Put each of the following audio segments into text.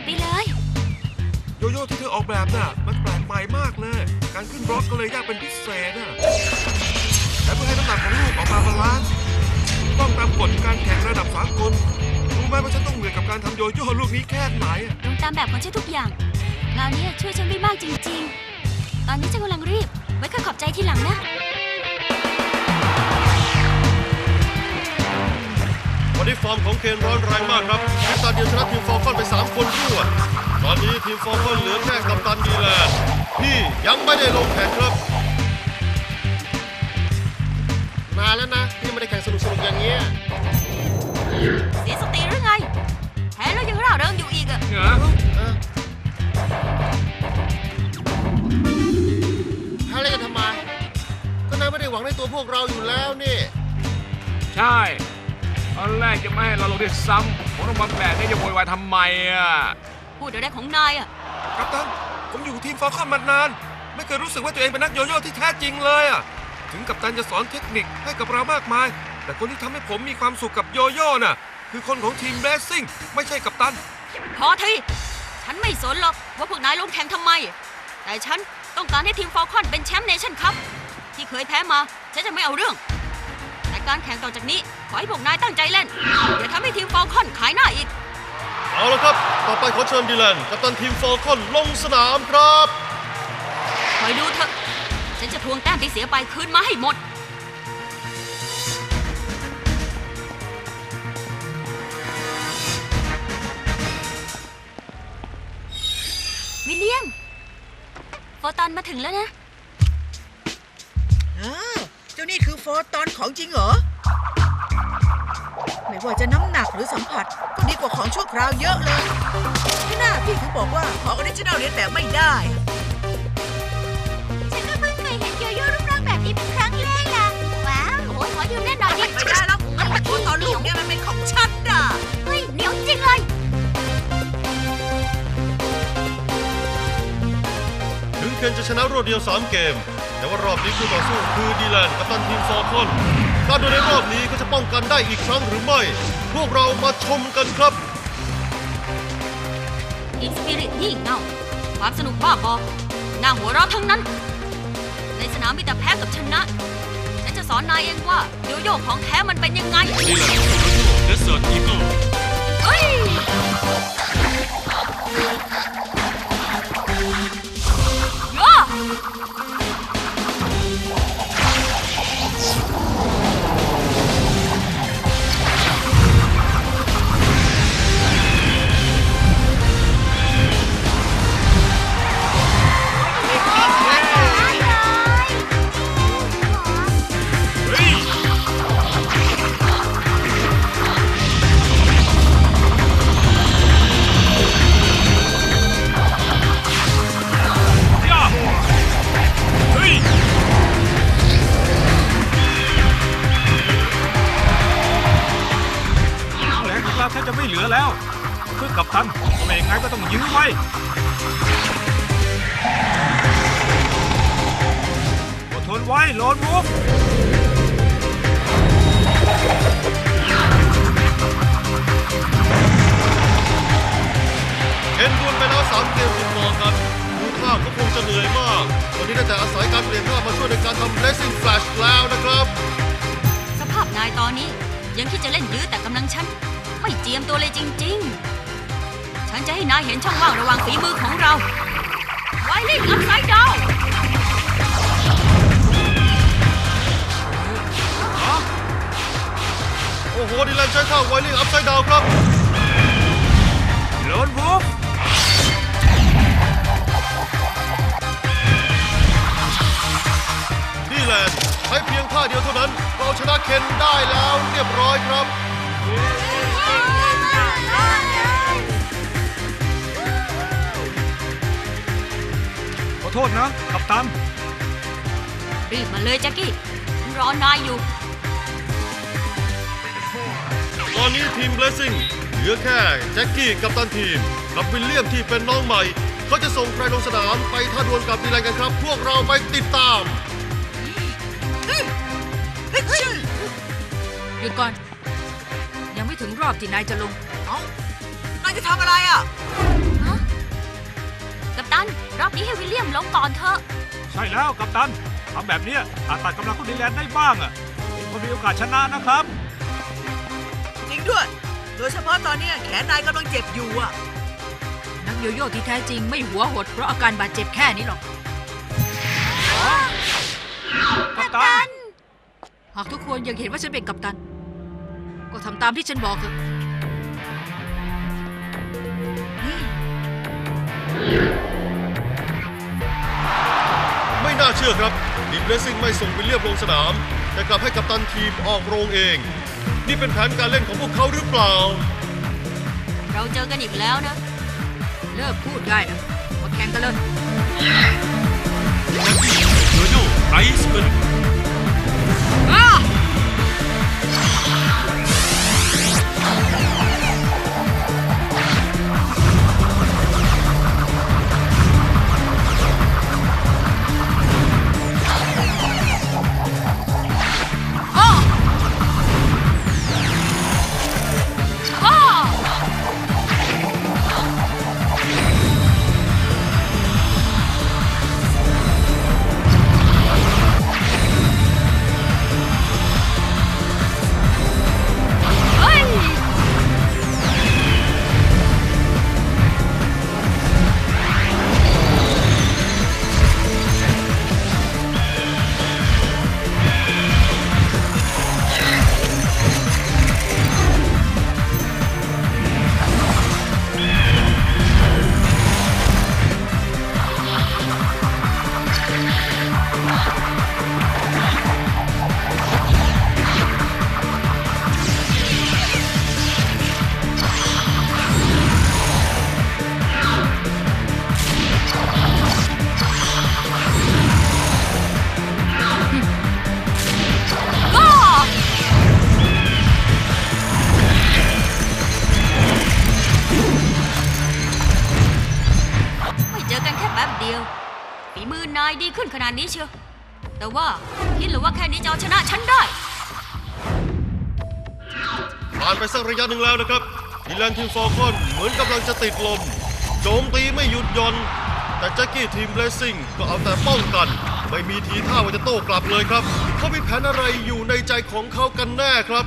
ดไปเลย โยโย่ที่เธอออกแบบน่ะ มันแปลกใหม่มากเลย การขึ้นบล็อกก็เลยยากเป็นพิเศษน่ะและเพื่อให้น้ำหนักของลูกออกมาบาลานซ์ต้องตามกฎการแข่งระดับสากลรู้ไหมว่าฉันต้องเหนื่อยกับการทำโยโย่ลูกนี้แค่ไหนอะตรงตามแบบของฉันทุกอย่างงานนี้ช่วยฉันไม่มากจริง ๆ ตอนนี้ฉันกำลังรีบ ไว้ค่อยขอบใจทีหลังนะ นนี้ฟอร์มของเคนร้อนแรงมากครับทีมตาเดียวชนะทีมฟอร์คอนไป 3 คนรวด ตอนนี้ทีมฟอร์คอนเหลือแค่กัปตันดีแลนด์ที่ยังไม่ได้ลงแข่งครับ มาแล้วนะที่ไม่ได้แข่งสนุกๆอย่างเงี้ยเสียสติหรือไงแพ้แล้วยังร่าเริงอยู่อีกอะเออแพ้แล้วจะทำไมก็นายไม่ได้หวังในตัวพวกเราอยู่แล้วนี่ ใช่ ตอนแรกจะไม่ให้เราลงด้วยซ้ำผมต้องมาแบกได้จะโวยวายทำไมอะพูดอะไรของนายอะกัปตัน ผมอยู่ทีมฟอลคอนมานาน ไม่เคยรู้สึกว่าตัวเองเป็นนักโยโย่ที่แท้จริงเลยอะถึงกัปตันจะสอนเทคนิคให้กับเรามากมาย แต่คนที่ทำให้ผมมีความสุขกับโยโย่น่ะ คือคนของทีมเบสซิ่งไม่ใช่กัปตัน พอทีฉันไม่สนหรอกว่าพวกนายลงแข่งทำไม แต่ฉันต้องการให้ทีมฟอลคอนเป็นแชมป์เนชั่นคัพที่เคยแพ้มา ฉันจะไม่เอาเรื่องแต่ การแข่งต่อจากนี้ ขอให้พวกนายตั้งใจเล่น อย่าทำให้ทีมฟอลคอนขายหน้าอีก เอาละครับ ต่อไปขอเชิญดีแลนด์กัปตันทีมฟอร์คอนลงสนามครับ คอยดูเถอะ ฉันจะทวงแต้มที่เสียไปคืนมาให้หมด วิลเลียม โฟตอนมาถึงแล้วนะอ้าวเจ้านี่คือโฟตอนของจริงเหรอ ไม่ว่าจะน้ำหนักหรือสัมผัส ก็ดีกว่าของชั่วคราวเยอะเลยที่หน้าพี่ถึงบอกว่าของออริจินัลเรียนแบบไม่ได้ ฉันก็เพิ่งเคยเห็นโยโย่รูปร่างแบบนี้เป็นครั้งแรกล่ะ ว้าวโอ้ยขอยืมแน่นอนดิไม่ได้แล้วโฟตอนลูกเนี่ยมันเป็นของฉันน่ะเฮ้ยเหนียวจริงเลยถึงเคนจะชนะรวดเดียว 3 เกม แต่ว่ารอบนี้คู่ต่อสู้คือดีแลนด์กัปตันทีมฟอร์คอนการดูในรอบนี้ก็จะป้องกันได้อีกครั้งหรือไม่ พวกเรามาชมกันครับทีมสปิริตนี่เง่าความสนุกบ้าบอหน้าหัวเราะทั้งนั้น ในสนามมีแต่แพ้กับชนะ ฉันจะสอนนายเองว่าโยโย่ของแท้มันเป็นยังไงนี่แหละเดสเซิร์ตอีเกิลเฮ้ยย่าย่ นไว้โลนบุกเคนดวลไปแล้ว3เกมติดต่อกันดูท่าก็คงจะเหนื่อยมาก วันนี้ได้แต่อาศัยการเปลี่ยนท่ามาช่วยในการทำ Blessing Flash แล้วนะครับ สภาพนายตอนนี้ยังคิดจะเล่นยื้อแต่กำลังฉัน ไม่เจียมตัวเลยจริง ๆ ฉันจะให้นายเห็นช่องว่างระหว่างฝีมือของเรา ไวลิ่งอัพไซด์ดาว อ้โหดีแลนด์ใช้ท่าไวลิ่งอัพไซด์ดาวครับโลนบุกดีแลนด์ใช้เพียงท่าเดียวเท่านั้นก็เอาชนะเคนได้แล้วเรียบร้อยครับขอโทษนะ กับตัน รีบมาเลยแจ็คกี้ฉันรอนายอยู่ ตอนนี้ทีม Blessing เหลือแค่แจ็คกี้กับตันทีม กับวิลเลียมที่เป็นน้องใหม่ เขาจะส่งใครลงสนามไปท่าดวลกับดีแลนด์กันครับ พวกเราไปติดตาม หยุดก่อน ยังไม่ถึงรอบที่นายจะลง เอ้านายจะทำอะไรอะ กัปตัน รอบนี้ให้วิลเลียมลงก่อนเถอะ ใช่แล้วกัปตันทำแบบเนี้ยอาจตัดกำลังของดีแลนด์ได้บ้างอะก็มีโอกาสชนะนะครับ ด้วย โดยเฉพาะตอนเนี้ยแขนนายกำลังเจ็บอยู่อะ นักโยโย่ที่แท้จริงไม่หัวหดเพราะอาการบาดเจ็บแค่นี้หรอกกัปตัน หากทุกคนยังเห็นว่าฉันเป็นกัปตัน ก็ทำตามที่ฉันบอกเถอะไม่น่าเชื่อครับดีมเลสซิ่งไม่ส่งวิลเลียมลงสนาม แต่กลับให้กัปตันทีมออกโรงเอง นี่เป็นแผนการเล่นของพวกเขาหรือเปล่า เราเจอกันอีกแล้วนะ เลิกพูดได้นะมาแข่งกันเลยโยโย่ไอซ์เป็น ดียวฝีมือนายดีขึ้นขนาดนี้เชียวแต่ว่าคิดหรือว่าแค่นี้จะเอาชนะฉันได้ ผ่านไปสักระยะหนึ่งแล้วนะครับดีแลนทีมฟอร์คอนเหมือนกำลังจะติดลม โจมตีไม่หยุดหย่อน แต่แจ็คกี้ทีมเบลสซิ่งก็เอาแต่ป้องกัน ไม่มีทีท่าว่าจะโต้กลับเลยครับ เขามีแผนอะไรอยู่ในใจของเขากันแน่ครับ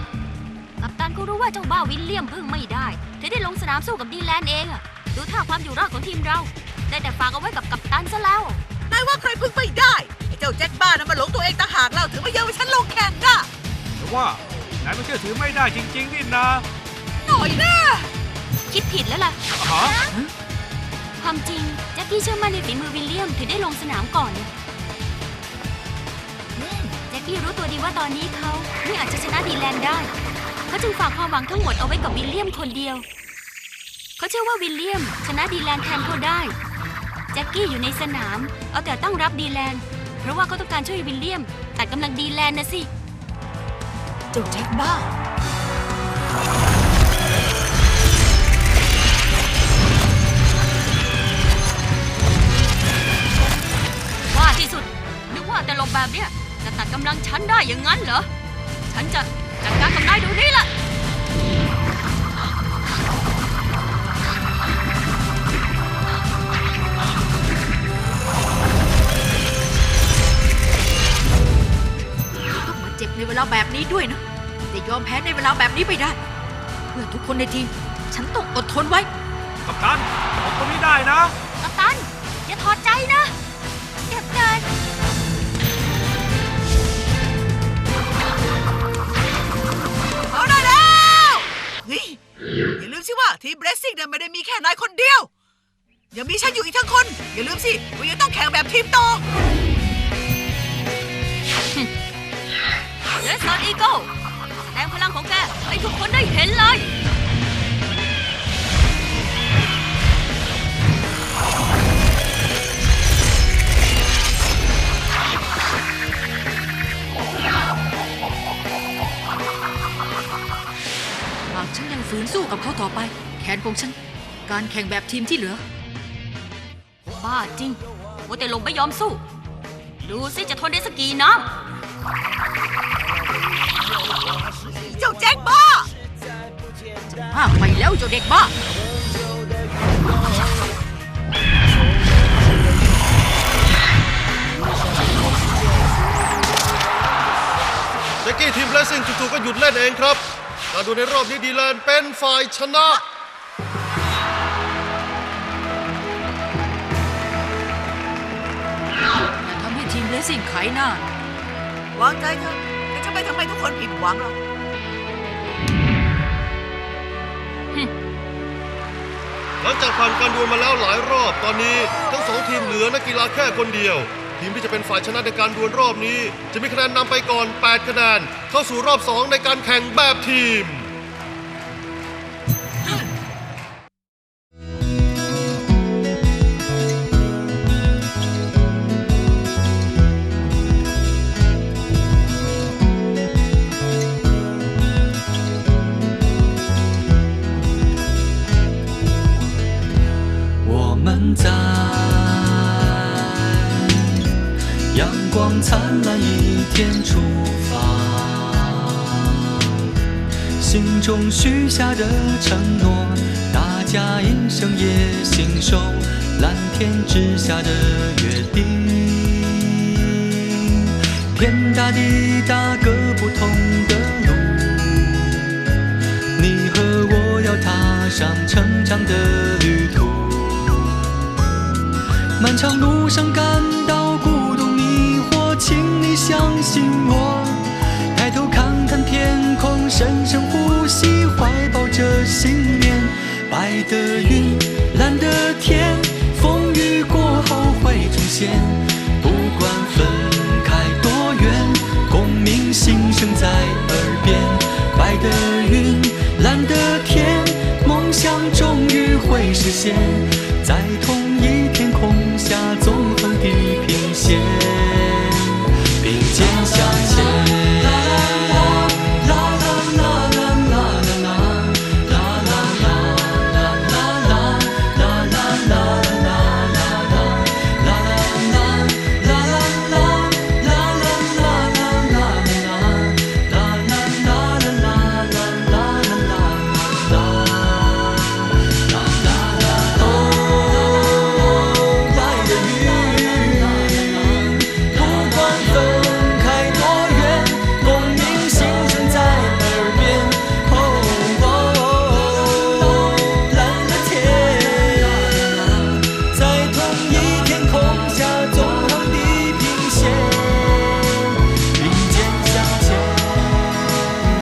กัปตันก็รู้ว่าเจ้าบ้าวิลเลียมพึ่งไม่ได้ถึงได้ลงสนามสู้กับดีแลนด์เองอะดูท่าความอยู่รอดของทีมเรา ได้แต่ฝากเอาไว้กับกัปตันซะแล้ว นายว่าใครพึ่งไม่ได้ ไอ้เจ้าแจ็คบ้านะมาหลงตัวเองต่างหากแล้วถึงไม่ยอมให้ฉันลงแข่งอะแต่ว่านายไม่เชื่อถือไม่ได้จริง ๆ นี่นะหน่อยนะคิดผิดแล้วล่ะ ฮะความจริงแจ็คกี้เชื่อมั่นในฝีมือวิลเลียมถึงได้ลงสนามก่อนนะแจ็คกี้รู้ตัวดีว่าตอนนี้เขาไม่อาจจะชนะดีแลนด์ได้ เขาจึงฝากความหวังทั้งหมดเอาไว้กับวิลเลียมคนเดียว เขาเชื่อว่าวิลเลียมชนะดีแลนด์แทนเขาได้ แจ็คกี้อยู่ในสนาม เอาแต่ตั้งรับดีแลนด์เพราะว่าเขาต้องการช่วยวิลเลียม ตัดกำลังดีแลนด์นะสิเจ้าแจ็คบ้า ว่าที่สุด นึกว่าแต่หลบแบบเนี้ยจะตัดกำลังฉันได้อย่างนั้นเหรอ ฉันจะจัดการกับนายเดูนี่แหละ เจ็บในเวลาแบบนี้ด้วยนะ แต่ยอมแพ้ในเวลาแบบนี้ไม่ได้ เพื่อทุกคนในทีม ฉันต้องอดทนไว้ กัปตันออกตรงนี้ได้นะ กัปตัน อย่าถอดใจนะเจ็บเกินเอาได้แล้วเฮ้ยอย่าลืมสิว่าทีมเบรสซิ่งเนี่ยไม่ได้มีแค่นายคนเดียว ยังมีฉันอยู่อีกทั้งคน อย่าลืมสิว่ายังต้องแข่งแบบทีมโต รสซอนอีโก้แสดงพลังของแกให้ทุกคนได้เห็นเลย หากฉันยังฝืนสู้กับเขาต่อไป แขนของฉัน การแข่งแบบทีมที่เหลือ บ้าจริงว่าแต่ลงไม่ยอมสู้ ดูสิจะทนได้สักกี่น้ จ้าแจ็คบ้าจะพาไปแล้วเจ้าเด็กบ้าเจ็กกี้ทีมเลสซิ่งจู่ๆก็หยุดเล่นเองครับ มาดูในรอบนี้ดีแลนเป็นฝ่ายชนะ อย่าทำให้ทีมเลสซิ่งขายหน้าวางใจเถอะ แต่จะไม่ทำให้ทุกคนผิดหวังหรอกหลังจากผ่านการดวลมาแล้วหลายรอบตอนนี้ ทั้งสองทีมเหลือนักกีฬาแค่คนเดียว ทีมที่จะเป็นฝ่ายชนะในการดวลรอบนี้ จะมีคะแนนนำไปก่อน 8 คะแนนเข้าสู่รอบ 2 ในการแข่งแบบทีม 中许下的承诺，大家一生也信守蓝天之下的约定。天大地大，各不同的路。你和我要踏上成长的旅途，漫长路上感到孤独迷惑，请你相信我。抬头看看天空，深深呼，怀抱着信念。白的云，蓝的天，风雨过后会出现。不管分开多远，共鸣心声在耳边。白的云，蓝的天，梦想终于会实现。